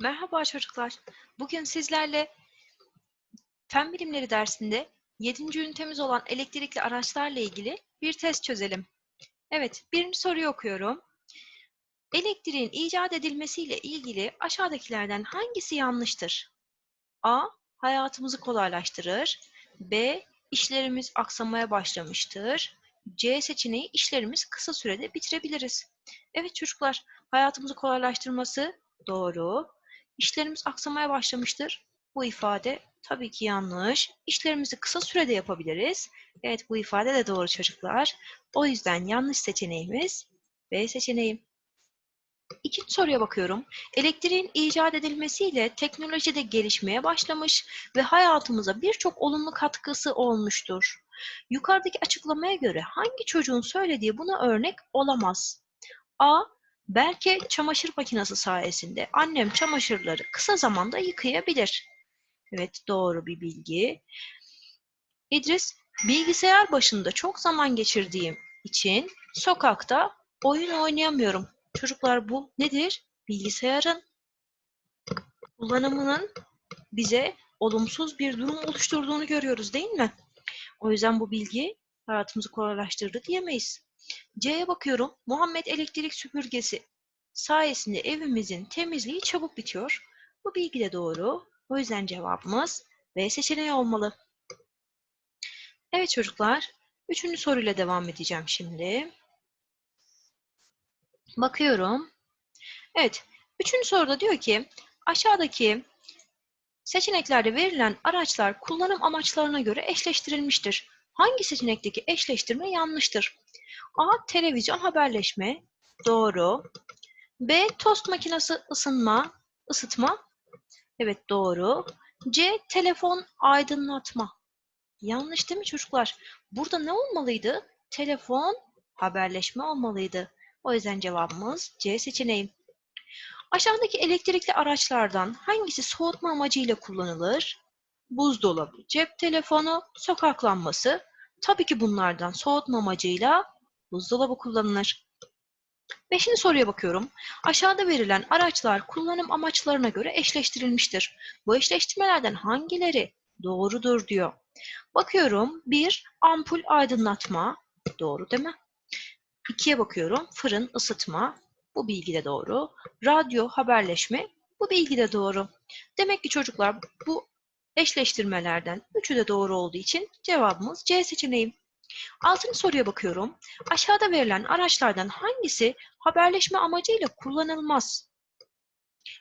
Merhaba çocuklar. Bugün sizlerle Fen Bilimleri dersinde 7. ünitemiz olan elektrikli araçlarla ilgili bir test çözelim. Evet, birinci soruyu okuyorum. Elektriğin icat edilmesiyle ilgili aşağıdakilerden hangisi yanlıştır? A. Hayatımızı kolaylaştırır. B. İşlerimiz aksamaya başlamıştır. C seçeneği işlerimiz kısa sürede bitirebiliriz. Evet çocuklar, hayatımızı kolaylaştırması doğru. İşlerimiz aksamaya başlamıştır. Bu ifade tabii ki yanlış. İşlerimizi kısa sürede yapabiliriz. Evet bu ifade de doğru çocuklar. O yüzden yanlış seçeneğimiz B seçeneği. İkinci soruya bakıyorum. Elektriğin icat edilmesiyle teknoloji de gelişmeye başlamış ve hayatımıza birçok olumlu katkısı olmuştur. Yukarıdaki açıklamaya göre hangi çocuğun söylediği buna örnek olamaz? A. Belki çamaşır makinesi sayesinde annem çamaşırları kısa zamanda yıkayabilir. Evet doğru bir bilgi. İdris, bilgisayar başında çok zaman geçirdiğim için sokakta oyun oynayamıyorum. Çocuklar bu nedir? Bilgisayarın kullanımının bize olumsuz bir durum oluşturduğunu görüyoruz değil mi? O yüzden bu bilgi hayatımızı kolaylaştırdı diyemeyiz. C'ye bakıyorum. Muhammed elektrik süpürgesi sayesinde evimizin temizliği çabuk bitiyor. Bu bilgi de doğru. O yüzden cevabımız B seçeneği olmalı. Evet çocuklar, üçüncü soruyla devam edeceğim şimdi. Bakıyorum. Evet, üçüncü soruda diyor ki, aşağıdaki seçeneklerde verilen araçlar kullanım amaçlarına göre eşleştirilmiştir. Hangi seçenekteki eşleştirme yanlıştır? A. Televizyon haberleşme. Doğru. B. Tost makinesi ısınma, ısıtma. Evet doğru. C. Telefon aydınlatma. Yanlış değil mi çocuklar? Burada ne olmalıydı? Telefon haberleşme olmalıydı. O yüzden cevabımız C seçeneği. Aşağıdaki elektrikli araçlardan hangisi soğutma amacıyla kullanılır? Buzdolabı, cep telefonu, sokak lambası. Tabii ki bunlardan soğutma amacıyla buzdolabı kullanılır. Beşinci soruya bakıyorum. Aşağıda verilen araçlar kullanım amaçlarına göre eşleştirilmiştir. Bu eşleştirmelerden hangileri doğrudur diyor. Bakıyorum. Bir, ampul aydınlatma. Doğru değil mi? İkiye bakıyorum. Fırın ısıtma. Bu bilgi de doğru. Radyo haberleşme. Bu bilgi de doğru. Demek ki çocuklar bu eşleştirmelerden üçü de doğru olduğu için cevabımız C seçeneği. Altıncı soruya bakıyorum. Aşağıda verilen araçlardan hangisi haberleşme amacıyla kullanılmaz?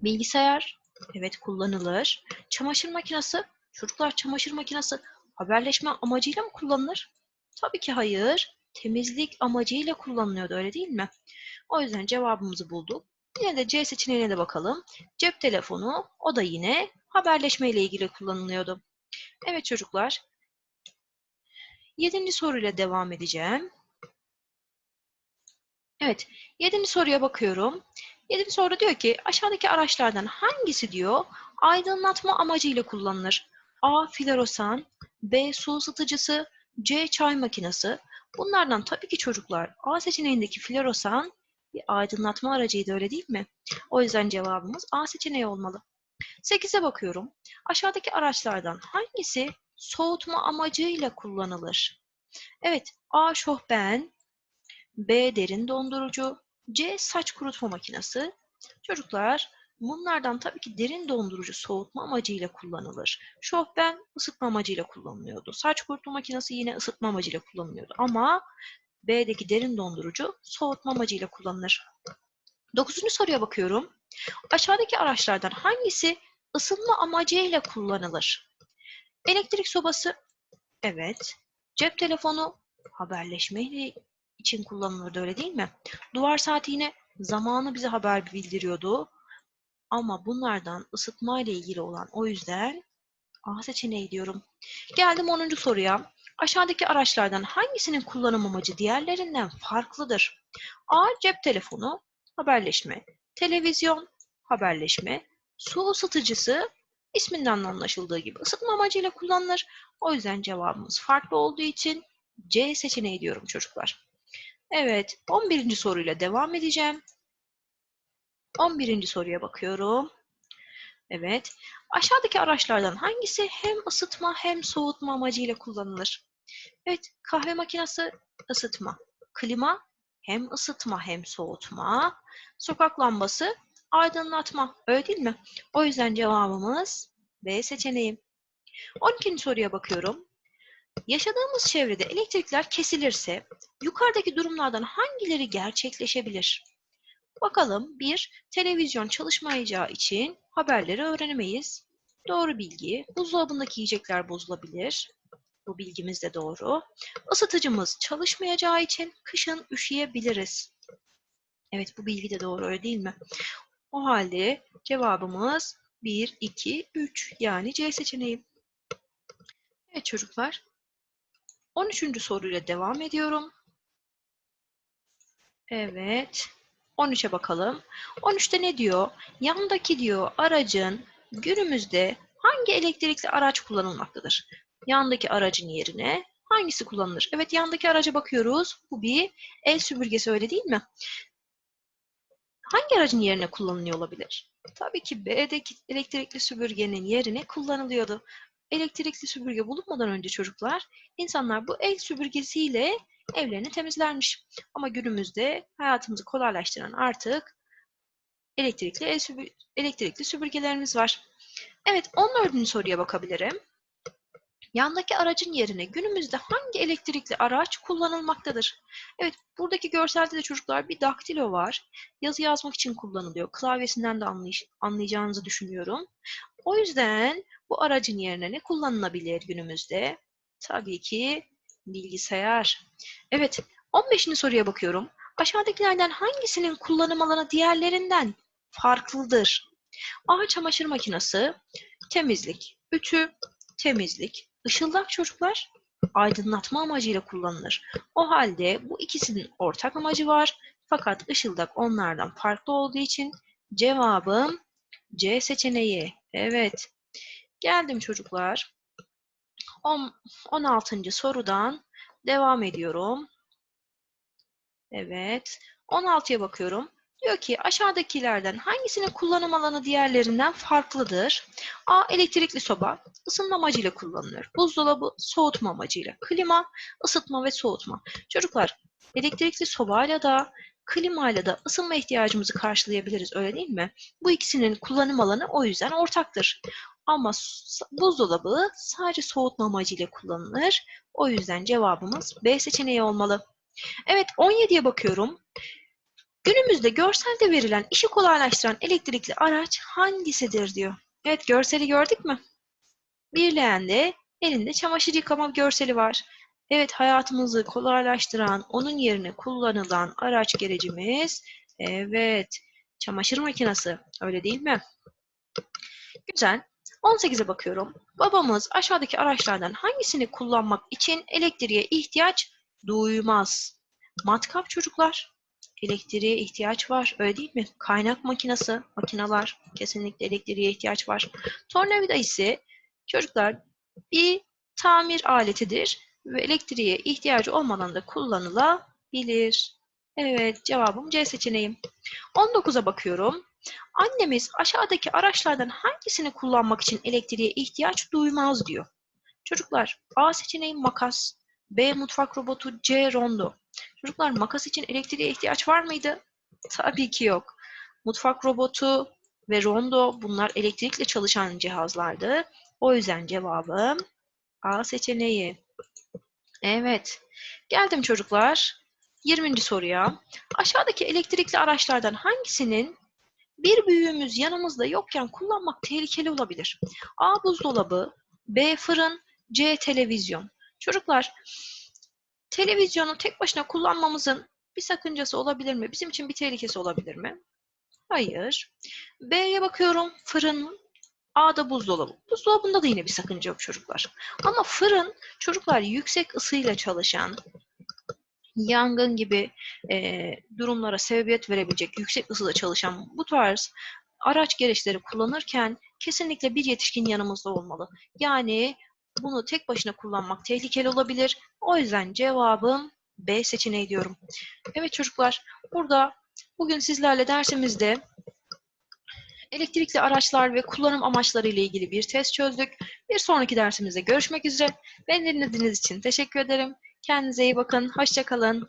Bilgisayar, evet kullanılır. Çamaşır makinesi, çocuklar çamaşır makinesi haberleşme amacıyla mı kullanılır? Tabii ki hayır. Temizlik amacıyla kullanılıyordu öyle değil mi? O yüzden cevabımızı bulduk. Yine de C seçeneğine de bakalım. Cep telefonu o da yine haberleşme ile ilgili kullanılıyordu. Evet çocuklar. Yedinci soruyla devam edeceğim. Evet, yedinci soruya bakıyorum. Yedinci soru diyor ki aşağıdaki araçlardan hangisi diyor aydınlatma amacıyla kullanılır? A. Floresan B. Su ısıtıcısı C. Çay makinesi Bunlardan tabii ki çocuklar A seçeneğindeki floresan bir aydınlatma aracıydı öyle değil mi? O yüzden cevabımız A seçeneği olmalı. 8'e bakıyorum. Aşağıdaki araçlardan hangisi soğutma amacıyla kullanılır? Evet, A şohben, B derin dondurucu, C saç kurutma makinesi. Çocuklar bunlardan tabii ki derin dondurucu soğutma amacıyla kullanılır. Şohben ısıtma amacıyla kullanılıyordu. Saç kurutma makinesi yine ısıtma amacıyla kullanılıyordu. Ama B'deki derin dondurucu soğutma amacıyla kullanılır. Dokuzuncu soruya bakıyorum. Aşağıdaki araçlardan hangisi ısınma amacıyla kullanılır? Elektrik sobası, evet. Cep telefonu, haberleşme için kullanılırdı öyle değil mi? Duvar saati yine zamanı bize haber bildiriyordu. Ama bunlardan ısıtma ile ilgili olan o yüzden A seçeneği diyorum. Geldim 10. soruya. Aşağıdaki araçlardan hangisinin kullanım amacı diğerlerinden farklıdır? A. Cep telefonu, haberleşme. Televizyon, haberleşme. Su ısıtıcısı, isminden anlaşıldığı gibi ısıtma amacıyla kullanılır. O yüzden cevabımız farklı olduğu için C seçeneği diyorum çocuklar. Evet, 11. soruyla devam edeceğim. 11. soruya bakıyorum. Evet. Aşağıdaki araçlardan hangisi hem ısıtma hem soğutma amacıyla kullanılır? Evet, kahve makinesi ısıtma. Klima hem ısıtma hem soğutma. Sokak lambası aydınlatma. Öyle değil mi? O yüzden cevabımız B seçeneği. 12. soruya bakıyorum. Yaşadığımız çevrede elektrikler kesilirse yukarıdaki durumlardan hangileri gerçekleşebilir? Bakalım bir, televizyon çalışmayacağı için haberleri öğrenemeyiz. Doğru bilgi. Buzdolabındaki yiyecekler bozulabilir. Bu bilgimiz de doğru. Isıtıcımız çalışmayacağı için kışın üşüyebiliriz. Evet bu bilgi de doğru öyle değil mi? O halde cevabımız 1, 2, 3 yani C seçeneği. Evet çocuklar. 13. soruyla devam ediyorum. Evet. 13'e bakalım. 13'te ne diyor? Yandaki diyor aracın günümüzde hangi elektrikli araç kullanılmaktadır? Yandaki aracın yerine hangisi kullanılır? Evet yandaki araca bakıyoruz. Bu bir el süpürgesi öyle değil mi? Hangi aracın yerine kullanılıyor olabilir? Tabii ki B'deki elektrikli süpürgenin yerine kullanılıyordu. Elektrikli süpürge bulunmadan önce çocuklar, insanlar bu el süpürgesiyle evlerini temizlermiş. Ama günümüzde hayatımızı kolaylaştıran artık elektrikli el süpür elektrikli süpürgelerimiz var. Evet, 14. soruya bakabilirim. Yandaki aracın yerine günümüzde hangi elektrikli araç kullanılmaktadır? Evet, buradaki görselde de çocuklar bir daktilo var. Yazı yazmak için kullanılıyor. Klavyesinden de anlay anlayacağınızı düşünüyorum. O yüzden bu aracın yerine ne kullanılabilir günümüzde? Tabii ki bilgisayar. Evet, 15. soruya bakıyorum. Aşağıdakilerden hangisinin kullanım alanı diğerlerinden farklıdır? A. Çamaşır makinesi, temizlik, ütü, temizlik, ışıldak çocuklar aydınlatma amacıyla kullanılır. O halde bu ikisinin ortak amacı var. Fakat ışıldak onlardan farklı olduğu için cevabım C seçeneği. Evet. Geldim çocuklar. 16. sorudan devam ediyorum. Evet. 16'ya bakıyorum. Diyor ki aşağıdakilerden hangisinin kullanım alanı diğerlerinden farklıdır? A. Elektrikli soba ısınma amacıyla kullanılır. Buzdolabı soğutma amacıyla. Klima ısıtma ve soğutma. Çocuklar elektrikli sobayla da klimayla da ısınma ihtiyacımızı karşılayabiliriz öyle değil mi? Bu ikisinin kullanım alanı o yüzden ortaktır. Ama buzdolabı sadece soğutma amacıyla kullanılır. O yüzden cevabımız B seçeneği olmalı. Evet 17'ye bakıyorum. Günümüzde görselde verilen işi kolaylaştıran elektrikli araç hangisidir diyor. Evet görseli gördük mü? Bir leğende elinde çamaşır yıkama görseli var. Evet hayatımızı kolaylaştıran, onun yerine kullanılan araç gerecimiz evet çamaşır makinesi öyle değil mi? Güzel. 18'e bakıyorum. Babamız aşağıdaki araçlardan hangisini kullanmak için elektriğe ihtiyaç duymaz? Matkap çocuklar. Elektriğe ihtiyaç var. Öyle değil mi? Kaynak makinesi, makinalar kesinlikle elektriğe ihtiyaç var. Tornavida ise çocuklar bir tamir aletidir ve elektriğe ihtiyacı olmadan da kullanılabilir. Evet cevabım C seçeneği. 19'a bakıyorum. Annemiz aşağıdaki araçlardan hangisini kullanmak için elektriğe ihtiyaç duymaz diyor. Çocuklar A seçeneği makas, B mutfak robotu, C rondo. Çocuklar makas için elektriğe ihtiyaç var mıydı? Tabii ki yok. Mutfak robotu ve rondo bunlar elektrikle çalışan cihazlardı. O yüzden cevabım A seçeneği. Evet. Geldim çocuklar. 20. soruya. Aşağıdaki elektrikli araçlardan hangisinin bir büyüğümüz yanımızda yokken kullanmak tehlikeli olabilir? A. Buzdolabı, B. Fırın, C. Televizyon. Çocuklar, televizyonu tek başına kullanmamızın bir sakıncası olabilir mi? Bizim için bir tehlikesi olabilir mi? Hayır. B'ye bakıyorum. Fırın. A'da buzdolabı. Buzdolabında da yine bir sakınca yok çocuklar. Ama fırın çocuklar yüksek ısıyla çalışan, yangın gibi e, durumlara sebebiyet verebilecek yüksek ısıda çalışan bu tarz araç gereçleri kullanırken kesinlikle bir yetişkin yanımızda olmalı. Yani bunu tek başına kullanmak tehlikeli olabilir. O yüzden cevabım B seçeneği diyorum. Evet çocuklar burada bugün sizlerle dersimizde Elektrikli araçlar ve kullanım amaçları ile ilgili bir test çözdük. Bir sonraki dersimizde görüşmek üzere. Beni dinlediğiniz için teşekkür ederim. Kendinize iyi bakın. Hoşça kalın.